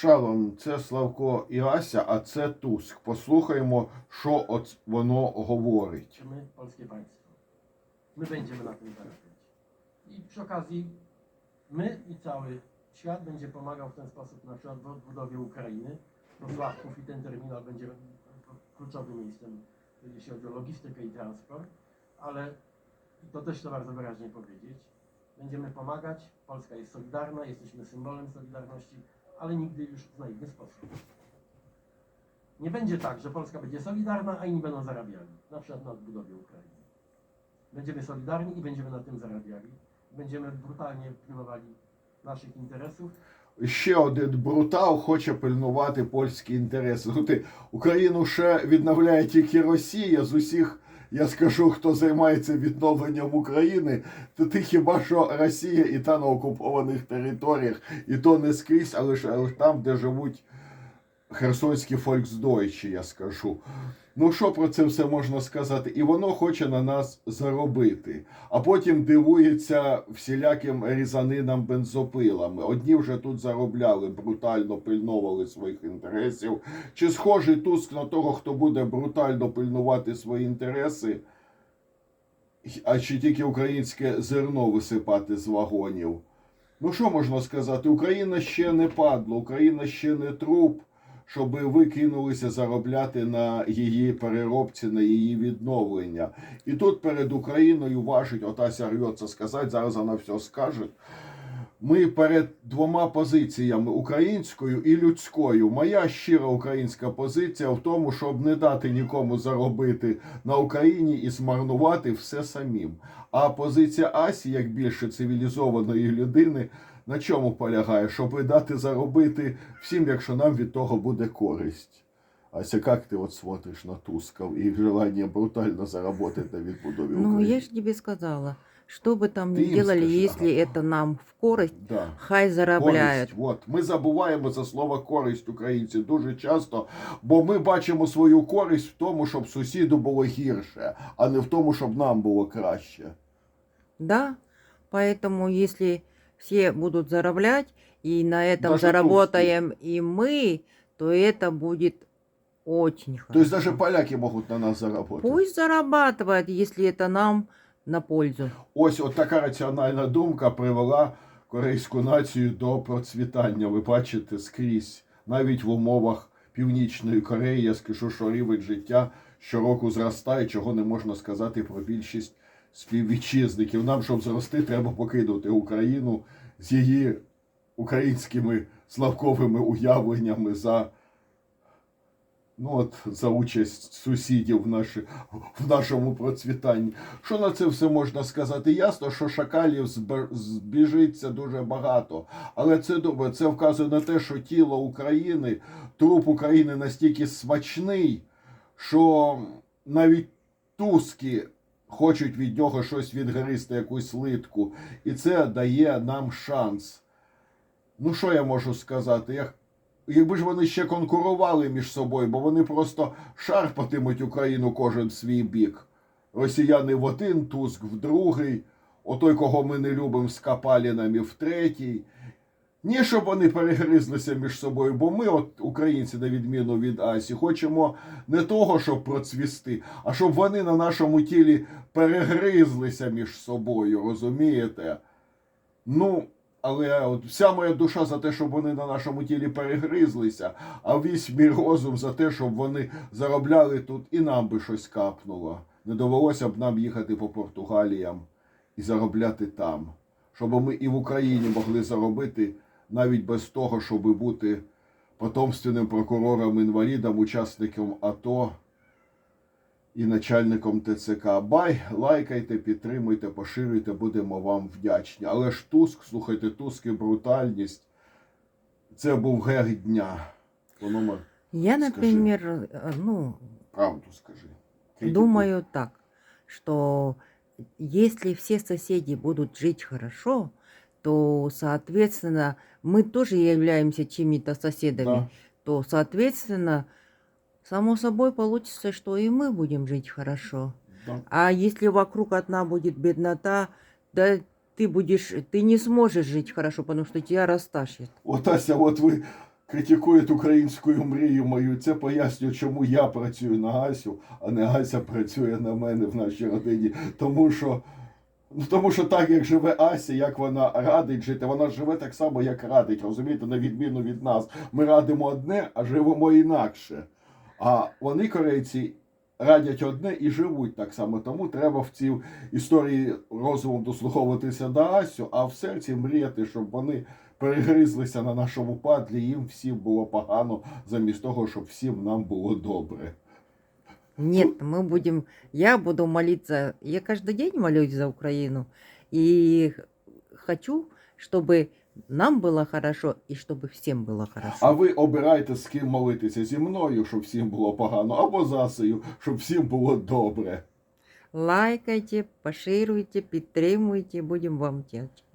Шалом, це Славко і Ася, а це Туск. Послухаємо, що от воно говорить. czy my, polskie państwo. My będziemy na tym zarabiać. I przy okazji my i cały świat będzie pomagał w ten sposób na przykład w odbudowie Ukrainy. Wrocławków i ten terminal będzie kluczowym miejscem, jeśli chodzi o logistykę i transport, ale i to też chcę bardzo wyraźnie powiedzieć. Będziemy pomagać, Polska jest solidarna, jesteśmy symbolem solidarności, ale nigdy już w naiwny sposób. Nie będzie tak, że Polska będzie solidarna, a inni będą zarabiali. Na przykład na odbudowie Ukrainy. Będziemy solidarni i będziemy na tym zarabiali. Będziemy brutalnie pilnowali naszych interesów. Ще один брутал хоче пильнувати польські інтереси. Ну, ти, Україну ще відновляє тільки Росія з усіх. Я скажу, хто займається відновленням України, то ти хіба що Росія і та на окупованих територіях, і то не скрізь, але ж там, де живуть херсонські фольксдойчі, я скажу. Ну що про це все можна сказати? І воно хоче на нас заробити, а потім дивується всіляким різанинам бензопилами. Одні вже тут заробляли, брутально пильновали своїх інтересів. Чи схожий Туск на того, хто буде брутально пильнувати свої інтереси? А чи тільки українське зерно висипати з вагонів? Ну що можна сказати? Україна ще не падла, Україна ще не труп, щоб ви кинулися заробляти на її переробці, на її відновлення. І тут перед Україною важить, отася рвется сказати, зараз вона все скаже. Ми перед двома позиціями українською і людською. Моя щира українська позиція в тому, щоб не дати нікому заробити на Україні і змарнувати все самим. А позиція Асі, як більше цивілізованої людини, на чому полягає? Щоб дати заробити всім, якщо нам від того буде користь. Ася, як ти от смотриш на Тусков і желання брутально заработать на відбудові Ну, України? я же тебе сказала, что бы там Ты ни им делали, скажи, если ага. это нам в корость, Да. хай заробляют. Користь. От. Ми забуваємо за слово користь українці дуже часто, бо ми бачимо свою користь в тому, щоб сусіду було гірше, а не в тому, щоб нам було краще. Да, поэтому если все будут зараблять, и на этом Даже заработаем и мы, то это будет очень хорошо. Тобто навіть поляки можуть на нас заробити. Пусть зарабатывает, если это нам на пользу. Ось от така раціональна думка привела корейську націю до процвітання. Ви бачите скрізь, навіть в умовах Північної Кореї, я скажу, що рівень життя щороку зростає, чого не можна сказати про більшість співвітчизників. Нам, щоб зрости, треба покинути Україну з її українськими славковими уявленнями за. Ну, от за участь сусідів в, наші, в нашому процвітанні. Що на це все можна сказати? Ясно, що шакалів збіжиться дуже багато. Але це добре, це вказує на те, що тіло України, труп України настільки смачний, що навіть туски хочуть від нього щось відгризти, якусь литку. І це дає нам шанс. Ну, що я можу сказати? Я Якби ж вони ще конкурували між собою, бо вони просто шарпатимуть Україну кожен свій бік. Росіяни в один, Туск в другий, отой, кого ми не любимо, з Капалінами в третій. Ні, щоб вони перегризлися між собою, бо ми, от українці, на відміну від Асі, хочемо не того, щоб процвісти, а щоб вони на нашому тілі перегризлися між собою, розумієте? Ну, але от вся моя душа за те, щоб вони на нашому тілі перегризлися, а весь мій розум за те, щоб вони заробляли тут і нам би щось капнуло. Не довелося б нам їхати по Португаліям і заробляти там. Щоб ми і в Україні могли заробити навіть без того, щоб бути потомственним прокурором-інвалідом, учасником АТО і начальником ТЦК. Бай, лайкайте, підтримуйте, поширюйте, будемо вам вдячні. Але ж Туск, слухайте, Туск і брутальність. Це був гех дня. Воно Я, э, ну, правду скажи. Критикуй. думаю так, что если все соседи будут жить хорошо, то, соответственно, мы тоже являемся чьими-то соседами, Да. то, соответственно, само собой получится, что и мы будем жить хорошо. Да. А если вокруг одна будет беднота, да ты будешь, ты не сможешь жить хорошо, потому что тебя растащит. От Ася, от ви критикують українську мрію мою. Це пояснює, чому я працюю на Асю, а не Ася працює на мене в нашій родині. Тому що, ну, тому що так, як живе Ася, як вона радить жити, вона живе так само, як радить. Розумієте, на відміну від нас. Ми радимо одне, а живемо інакше. А вони, корейці, радять одне і живуть так само. Тому треба в цій історії розумом дослуховуватися до Асю, а в серці мріяти, щоб вони перегризлися на нашому падлі, їм всім було погано, замість того, щоб всім нам було добре. Нет, мы будем, я буду молиться, я каждый день молюсь за Украину, и х- хочу, чтобы нам было хорошо, и чтобы всем было хорошо. А ви обирайте, з ким молитися зі мною, щоб всім було погано, або з Асею, щоб всім було добре. Лайкайте, поширюйте, підтримуйте, будем вам вдячні.